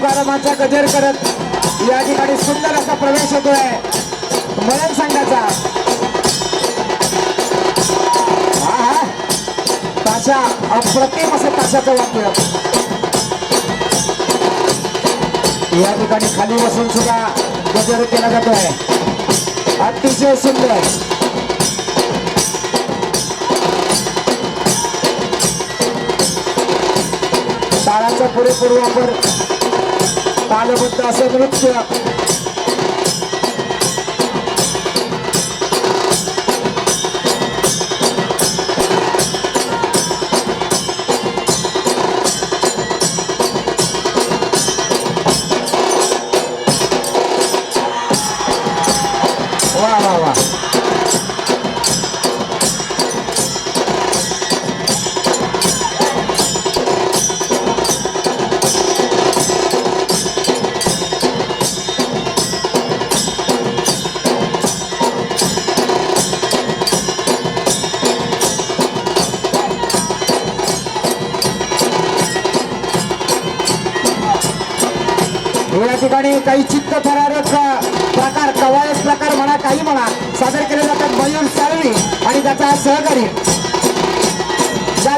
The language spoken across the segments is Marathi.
तुकारामांचा गजर करत या ठिकाणी सुंदर असा प्रवेश होतोय. मरण संघाचा. हा हा ताशा अप्रतिम असं ताशाचं वाक्य. या ठिकाणी खाली बसून सुद्धा गजर केला जातोय. अतिशय सुंदर. ताळाचा पुरेपूर वापर तालबद्ध असं नृत्य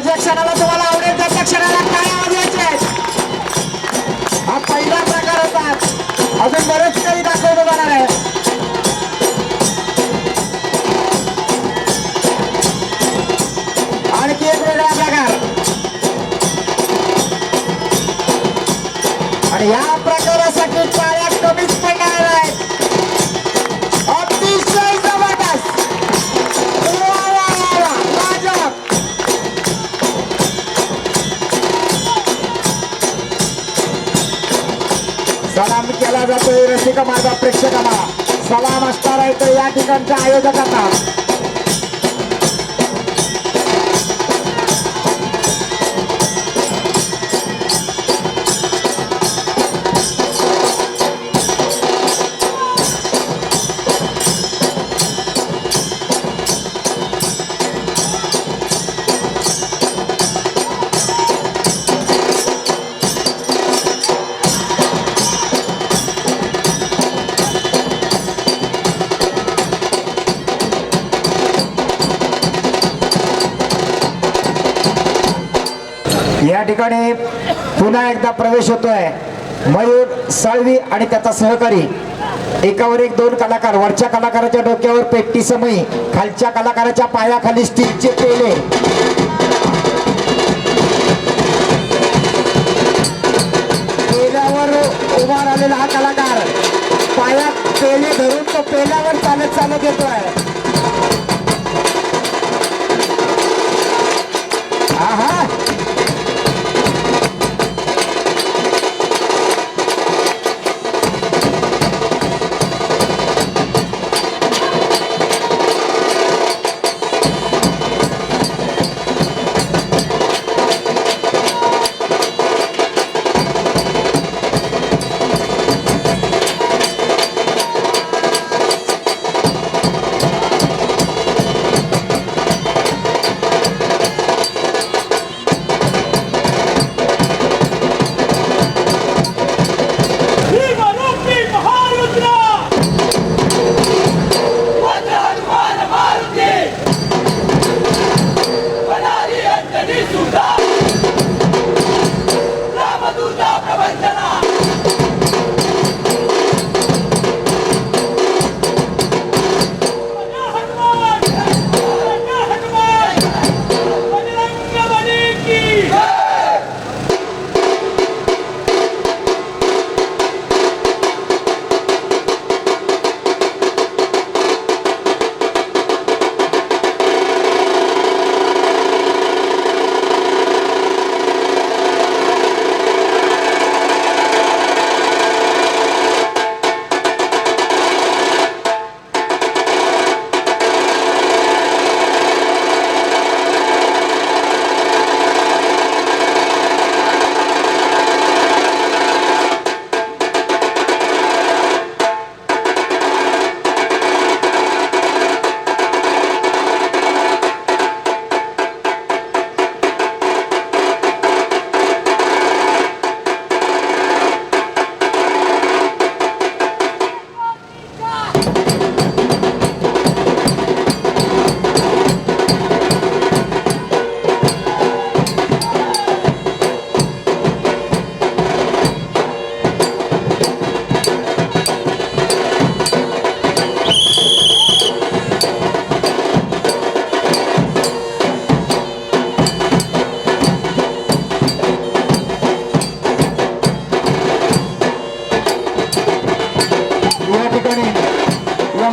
ज्या क्षणाला तुम्हाला आवडेल त्या त्या क्षणाला काय आवाज आहेत हा पहिला प्रकार होता. अजून बरेच काही प्रेक्षकांना. सलाम असणार आहे तर या ठिकाणच्या आयोजकांना. या ठिकाणी पुन्हा एकदा प्रवेश होतोय. मयूर साळवी आणि त्याचा सहकारी. एकावर एक दोन कलाकार. वरच्या कलाकाराच्या डोक्यावर पेट्टी समयी खालच्या कलाकाराच्या पायाखाली स्टीलचे पेले. पेल्यावर उभा राहिलेला हा कलाकार. पायात पेले धरून तो पेल्यावर चालत चालत येतोय.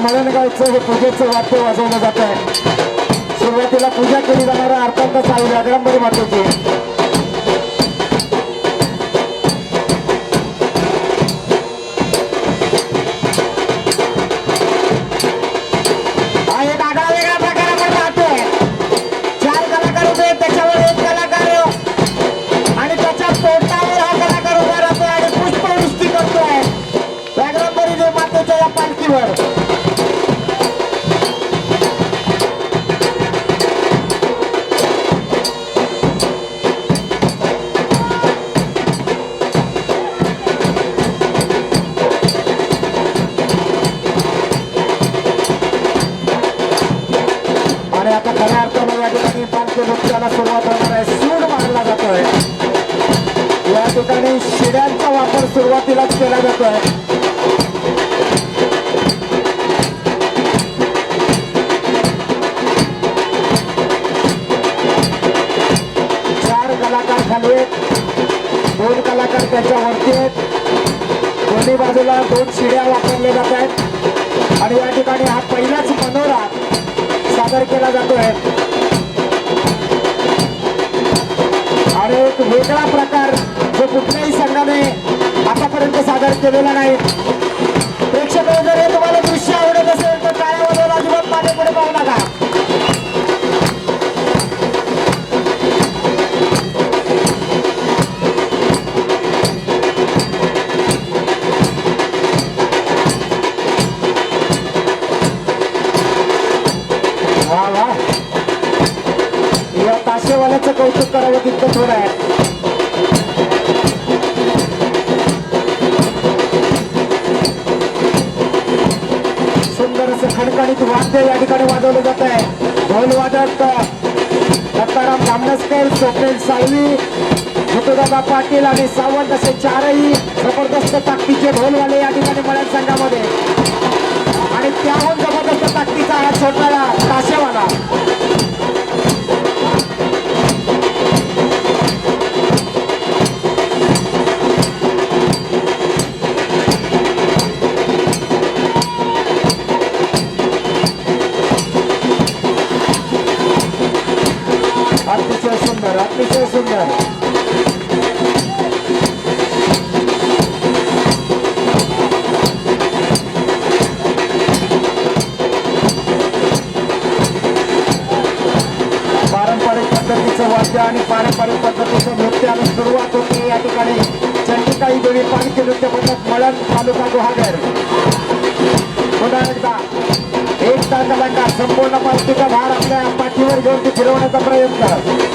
मातेचं हे पूजेचं वाद्य वाजवलं जात आहे सुरुवातीला पूजा केली जाणारा आहे अर्थात साई व्याघ्रांबरी मातेची ठिकाणी नृत्याला सुरुवात होणार आहे. सूड मारला जातोय. या ठिकाणी शिड्यांचा वापर सुरुवातीलाच केला जातोय. चार कलाकार खाली आहेत. दोन कलाकार त्याच्या वरती आहेत. दोन्ही बाजूला दोन शिड्या वापरल्या जात आहेत. आणि या ठिकाणी हा पहिलाच मनोरा सादर केला जातोय. वेगळा प्रकार जो कुठल्याही संघाने आतापर्यंत सादर केलेला नाही. प्रेक्षक जर हे तुम्हाला दृश्य आवडत असेल तर टाळ्या वाजवायला अजिबात मागे पुढे पाहू नका. केला पाटील आणि सावंत असे चारही जबरदस्त ताकदीचे ढोलवाले या ठिकाणी मळ्यात संघामध्ये. आणि त्याहून जबरदस्त ताकदीचा हा सोडणारा ताशेवाला. अतिशय सुंदर अतिशय सुंदर. पारंपरिक पद्धतीचं नृत्याला सुरुवात होते. या ठिकाणी चंडिकाई देवी पालखी नृत्य पद्धत मळण तालुका गुहागर. पुन्हा एकदा एक कलाकार संपूर्ण पालखीचा भार आपल्या पाठीवर घेऊन ती फिरवण्याचा प्रयत्न.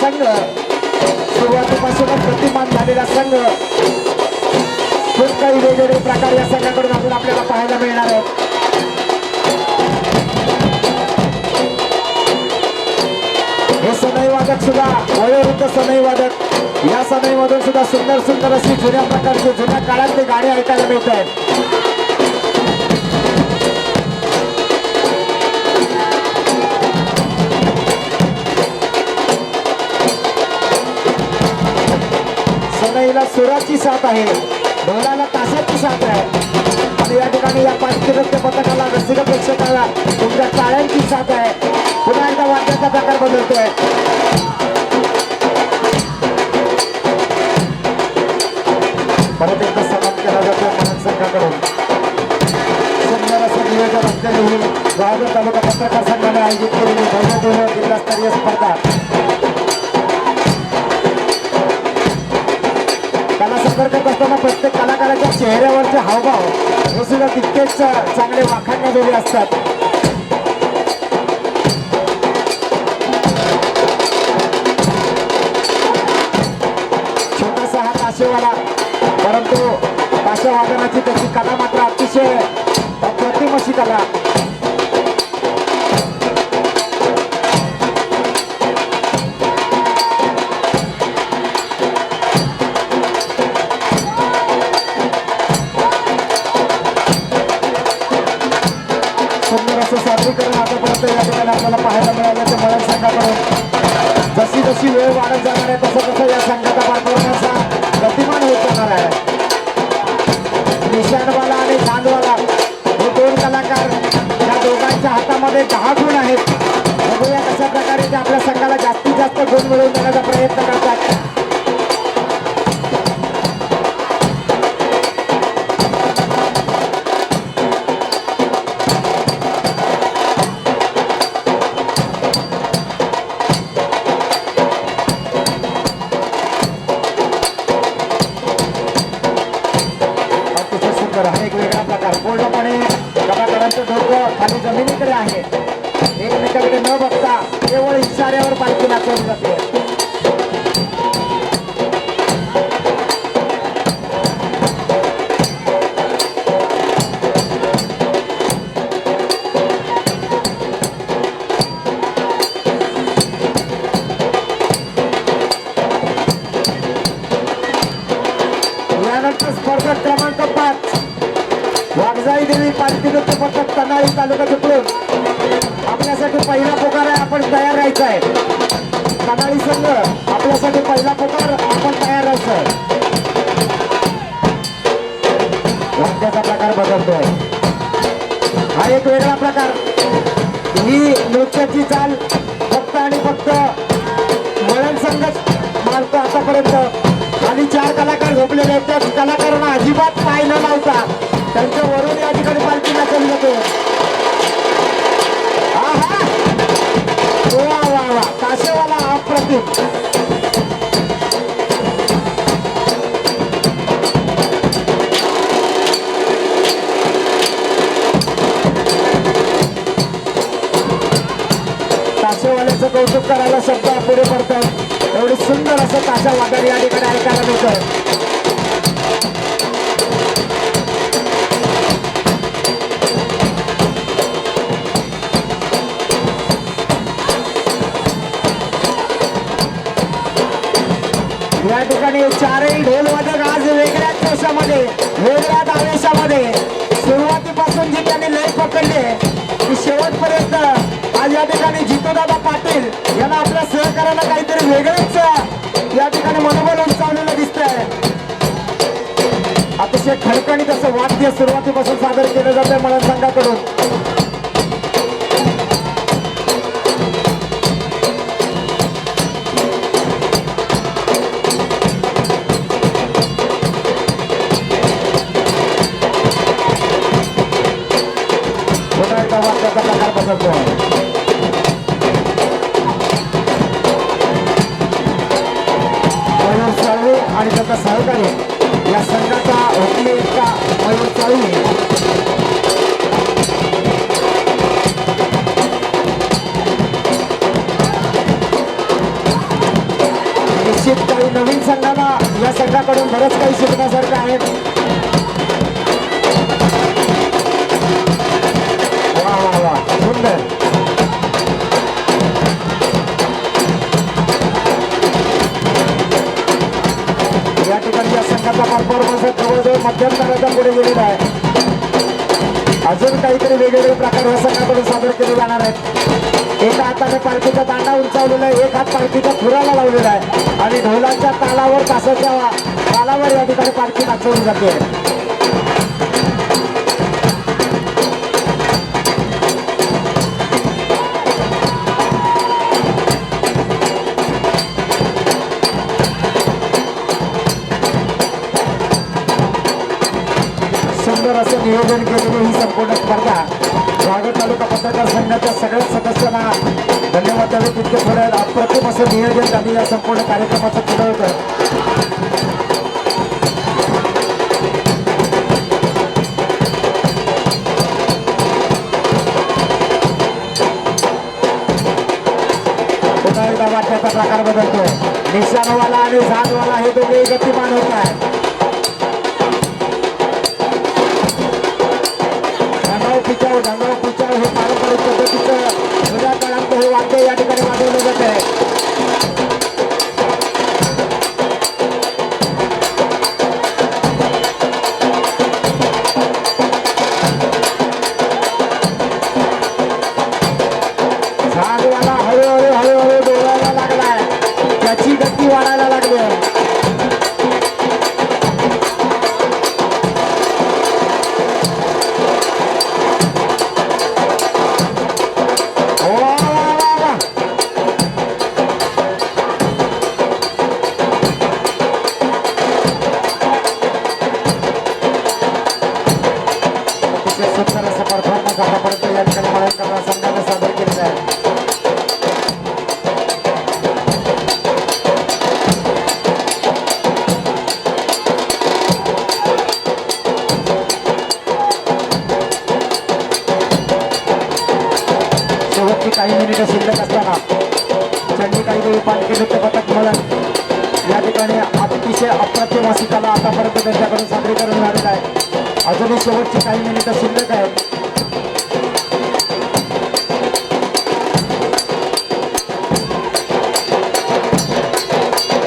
संघ. सुरुवातीपासूनच गतिमान झालेला संघ. खूप काही वेगवेगळे प्रकार या संघाकडून अजून आपल्याला पाहायला मिळणार आहेत. हे सनई वादक सुद्धा वयोवृद्ध सनई वादक या सनईमधून सुद्धा सुंदर सुंदर अशी जुन्या प्रकारची जुन्या काळातली गाणी ऐकायला मिळत आहेत सनईला सुराची साथ आहे. ढोलाला तासाची साथ आहे. आणि या ठिकाणी या पालखी पथकाला रसिक प्रेक्षकाला तुमच्या टाळ्यांची साथ आहे. पुन्हा एकदा वाद्याचा प्रकार बदलतोय. परत एकदा सन्मान केला जातो मनन संघाकडून. सुंदर असं नियोजन असलेली ही जळगाव तालुका पत्रकार संघाने आयोजित केलेली भव्य दिव्य जिल्हास्तरीय स्पर्धा. त्याला सादर करताना असताना प्रत्येक कलाकाराच्या चेहऱ्यावरचे हावभाव हे सुद्धा तितकेच चांगले वाखाणण्याजोगे असतात. छोटासा हा काशेवाला परंतु ताशा वादनाची त्याची कला मात्र अतिशय प्रतिम अशी कला. सादरीकरण या ठिकाणी आपल्याला पाहायला मिळालं मळण संघाकडून. जशी जशी वेळ वाढत जाणार आहे तसं तसं या संघाचा वातावरणाचा गतिमान होत जाणार आहे. निशाणवाला आणि चांदवाला हे दोन कलाकार या दोघांच्या हातामध्ये दहा गुण आहेत. बघूया कशा प्रकारे ते आपल्या संघाला जास्तीत जास्त गुण मिळवून देण्याचा प्रयत्न करतात. अतिशय हा एक वेगळा प्रकार. पूर्णपणे कलाकारांचं डोकं खाली जमिनीकडे आहे. एकमेकाकडे न बघता केवळ इशाऱ्यावर पालखी नाचवली जाते. पथक तालुका चिपळूण आपल्यासाठी पहिला पुकार आहे आपण तयार राहायचा आहे. तनाळी संघ आपल्यासाठी पहिला पुकार आपण तयार राहायचं वाद्याचा प्रकार बदलतोय. हा एक वेगळा प्रकार. ही नृत्याची चाल फक्त आणि फक्त मळण संघच मारतो आतापर्यंत. आणि चार कलाकार झोपलेले आहेत. त्याच कलाकारांना अजिबात पाय न लावता त्यांच्या वरून या ठिकाणी वा वा वा. अप्रतिम. ताशेवाल्याचं कौतुक करायला शब्द पुढे पडतात. एवढी सुंदर असं ताशा वादळ या ठिकाणी ऐकायला मिळतं या ठिकाणी चारही ढोलवादक आज वेगळ्याच कोशामध्ये वेगळ्याच आवेशामध्ये सुरुवातीपासून जी त्यांनी लय पकडली ती शेवटपर्यंत आज या ठिकाणी जितोदादा पाटील यांना आपल्या सहकार्याला काहीतरी वेगळंच या ठिकाणी मनोबल उंचावलेलं दिसतंय. अतिशय खडखणीत असं वाद्य सुरुवातीपासून सादर केलं जातंय मला संघाकडून. वाद्याचा प्रकार साळवे आणि त्याचा सहकारी या संघाचा होती एकटा मयूर साळवे निश्चित काही नवीन संघाला या संघाकडून बरंच काही शिकण्यासारखं आहे. सुंदर या ठिकाणी या संघाचा परफॉर्मन्स जवळजवळ मध्यंतराच्या पुढे गेलेला आहे. अजून काहीतरी वेगवेगळे प्रकार या संघाकडून सादर केले जाणार आहेत. एका हाताने पालखीचा दांडा उंचावलेला आहे. एक हात पालखीच्या खुराला लावलेला आहे. आणि ढोलाच्या तालावर तासाच्या तालावर या ठिकाणी पालखी नाचवली जाते. आयोजन केलेली ही संपूर्ण स्पर्धा रायगड तालुका पत्रकार संघाच्या सगळ्या सदस्यांना धन्यवाद द्यावे तितके थोड्या अप्रतिम असं नियोजन त्यांनी या संपूर्ण कार्यक्रमाचं केलं होतं. पुन्हा प्रकार बदलतोय. निशाणवाला आणि झाडवाला हे दोघे गतिमान होत आहेत. দাঙ্গা काही मिनिटं शिल्लक असताना चंडीकाई देवी पालखी नृत्य पथक मला या ठिकाणी अतिशय अप्रतिम अशी कला आतापर्यंत त्यांच्याकडून सादरीकरण झालेलं आहे. अजूनही शेवटची काही मिनिटं शिल्लक आहेत.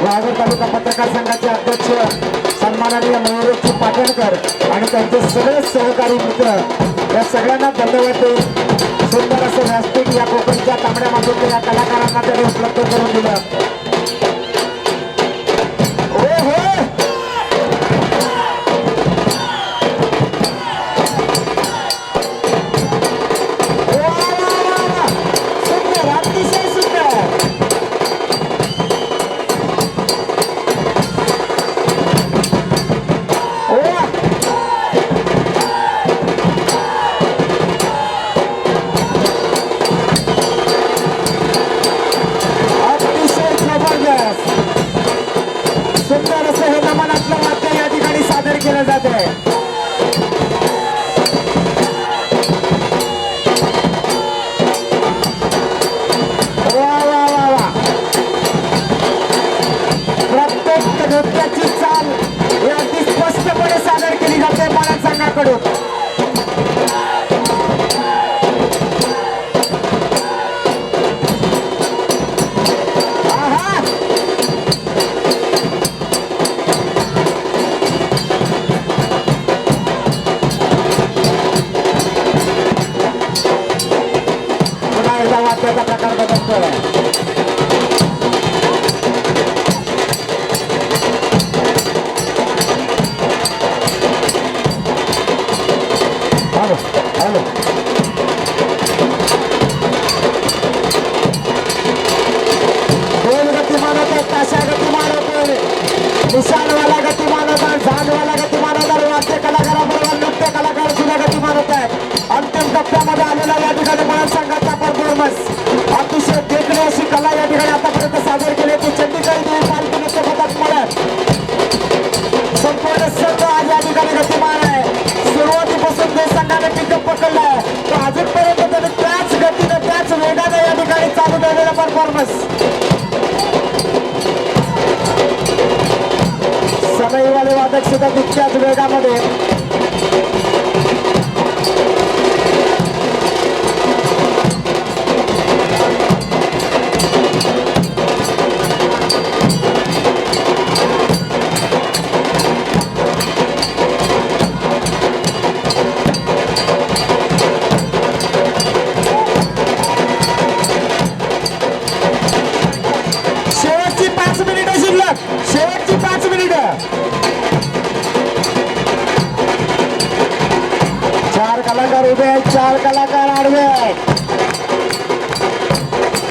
वाघर तालुका पत्रकार संघाचे अध्यक्ष माननीय मयूरजी पाटणकर आणि त्यांचे सगळे सहकारी मित्र या सगळ्यांना धन्यवाद देऊन सुंदर असं व्यासपीठ या कोकणच्या तांबड्या मातीच्या या कलाकारांना त्यांनी उपलब्ध करून दिलं. আমাদের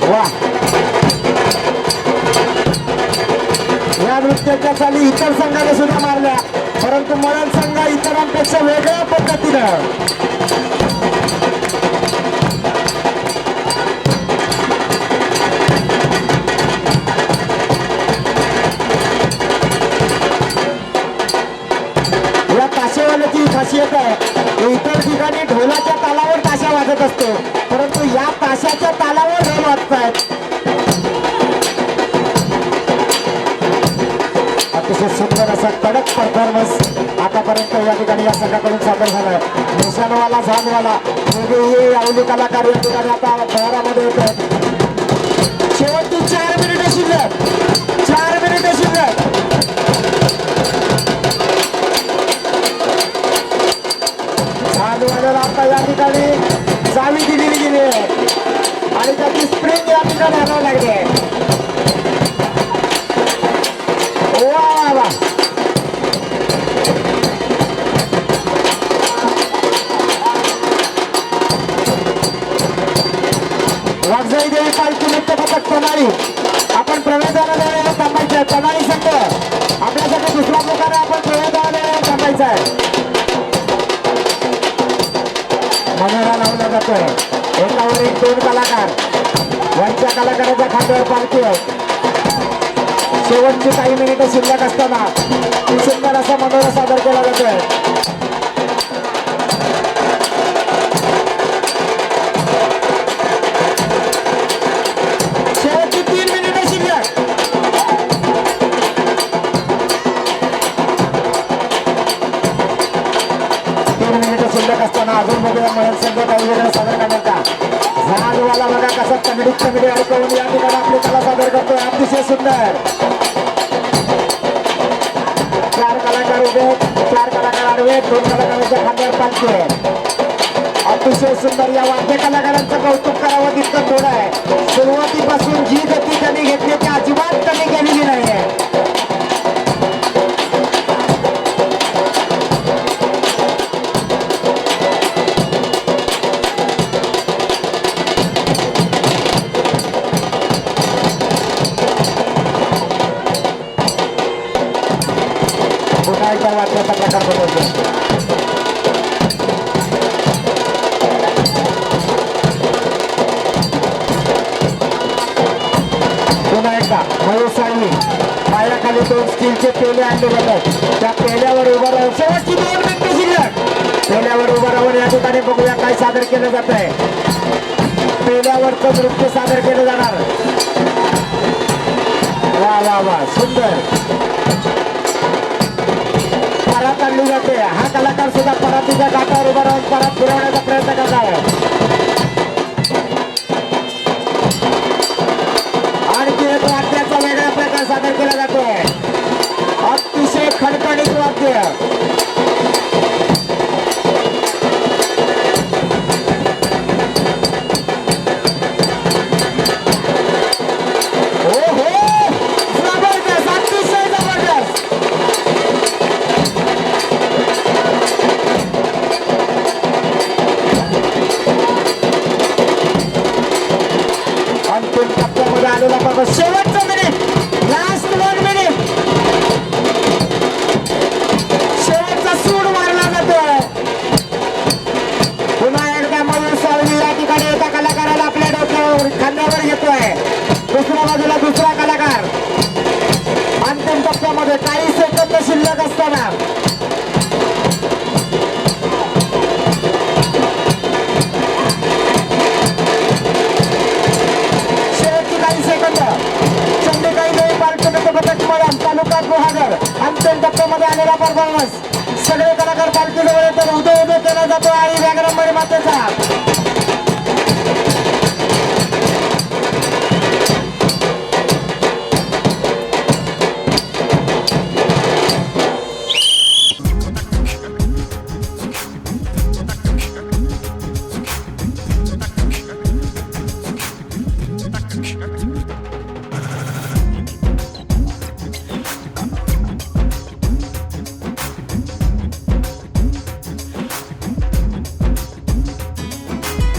वा. या नृत्याच्या खाली इतर संघाने सुद्धा मारल्या परंतु मरण संघ इतरांपेक्षा वेगळ्या पद्धतीनं. या ताशेवाल्याची खासियत आहे इतर ठिकाणी ढोलाच्या तालावर ताशा वाजत असतो. असा कडक परफॉर्मन्स आतापर्यंत या ठिकाणी या संघाकडून सादर झालाय. निशाणवाला झानवाला वेगवेगळे आवली कलाकार या ठिकाणी आता शहरामध्ये येत आहेत शेवटची चार मिनिटं शिल्लक. शेवटची काही मिनिटं शिल्लक असताना सुंदर असा मनोरा सादर केला जातोय. तीन तीन अजून बघूया महेश संघ काही वेगळं सादर करण्याचा. जहाजवाला बघा कसा तंगडीत तंगडी अडकवून या ठिकाणी आपली कला सादर करतोय. अतिशय सुंदर. दोन कलाकारांच्या खांद्यावर पालखी आहे अतिशय सुंदर या वाद्य कलाकारांचं कौतुक करावं तितकं थोडं आहे. सुरुवातीपासून जी गती त्यांनी घेतली ती अजिबात त्यांनी केलेली नाही आहे पुन्हा एकदा वाद्याचा प्रकार बदलतो पुन्हा एकदा मयूर पायाखाली दोन स्टीलचे पेले आणले जातात. त्या पेल्यावर उभं राहून शेवटची दोन मिनिटं शिल्लक. पेल्यावर उभं राहून या ठिकाणी बघूया काय सादर केलं जात आहे पेल्यावरचं नृत्य सादर केलं जाणार? वा वा वा सुंदर. परात आणली जाते हा कलाकार सुद्धा परातीच्या काठावर उभा राहून परात फिरवण्याचा प्रयत्न करत आहे. अंतिम टप्प्यामध्ये आलेला परफॉर्मन्स सगळे कलाकार पालखीजवळ येतात. उदय उदय केला जातो आणि व्याघ्रंबरी मातेचा.